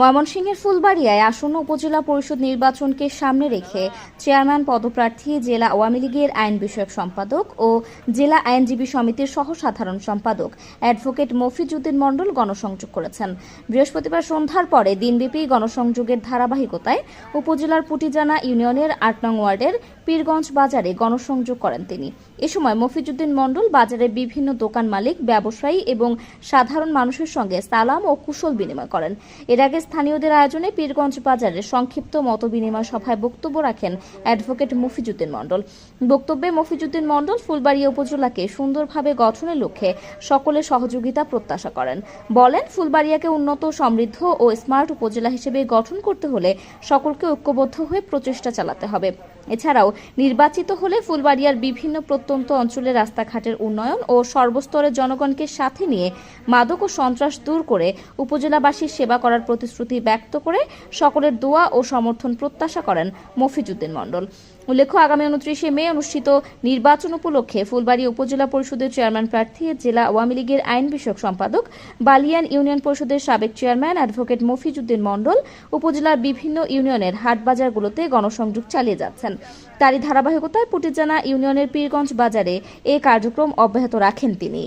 ময়মনসিংহের ফুলবাড়িয়ায় আসন্ন উপজেলা পরিষদ নির্বাচনকে সামনে রেখে চেয়ারম্যান পদপ্রার্থী জেলা আওয়ামী লীগের আইন বিষয়ক সম্পাদক ও জেলা আইনজীবী সমিতির সহ সাধারণ সম্পাদক অ্যাডভোকেট মফিজুদ্দিন মণ্ডল গণসংযোগ করেছেন। বৃহস্পতিবার সন্ধ্যার পরে দিনব্যাপী গণসংযোগের ধারাবাহিকতায় উপজেলার পুটিজানা ইউনিয়নের আট নং ওয়ার্ডের পীরগঞ্জ বাজারে গণসংযোগ করেন তিনি। এ সময় মফিজুদ্দিন মণ্ডল বাজারের বিভিন্ন দোকান মালিক, ব্যবসায়ী এবং সাধারণ মানুষের সঙ্গে সালাম ও কুশল বিনিময় করেন। এর আগে স্থানীয়দের আয়োজনে পীরগঞ্জ বাজারে সংক্ষিপ্ত মত বিনিময় সভায় বক্তব্য রাখেন অ্যাডভোকেট মফিজুদ্দিন মণ্ডল। বক্তব্যে মফিজুদ্দিন মণ্ডল ফুলবাড়িয়া উপজেলাকে সুন্দরভাবে গঠনের লক্ষ্যে সকলের সহযোগিতা প্রত্যাশা করেন। বলেন, ফুলবাড়িয়াকে উন্নত, সমৃদ্ধ ও স্মার্ট উপজেলা হিসেবে গঠন করতে হলে সকলকে ঐক্যবদ্ধ হয়ে প্রচেষ্টা চালাতে হবে। এছাড়াও নির্বাচিত হলে ফুলবাড়িয়ার বিভিন্ন প্রত্যন্ত অঞ্চলে রাস্তাঘাটের উন্নয়ন ও সর্বস্তরের জনগণকে সাথে নিয়ে মাদক ও সন্ত্রাস দূর করে উপজেলাবাসীর সেবা করার প্রতিশ্রুতি ব্যক্ত করে সকলের দোয়া ও সমর্থন প্রত্যাশা করেন মফিজুদ্দিন মণ্ডল। উল্লেখ্য, আগামী উনত্রিশে মে অনুষ্ঠিত নির্বাচন উপলক্ষে ফুলবাড়ী উপজেলা পরিষদের চেয়ারম্যান প্রার্থী জেলা আওয়ামী লীগের আইন বিষয়ক সম্পাদক, বালিয়ান ইউনিয়ন পরিষদের সাবেক চেয়ারম্যান অ্যাডভোকেট মফিজুদ্দিন মণ্ডল, উপজেলার বিভিন্ন ইউনিয়নের হাটবাজারগুলোতে গণসংযোগ চালিয়ে যাচ্ছেন। তারই ধারাবাহিকতায় পুটিজানা ইউনিয়নের পীরগঞ্জ বাজারে এ কার্যক্রম অব্যাহত রাখেন তিনি।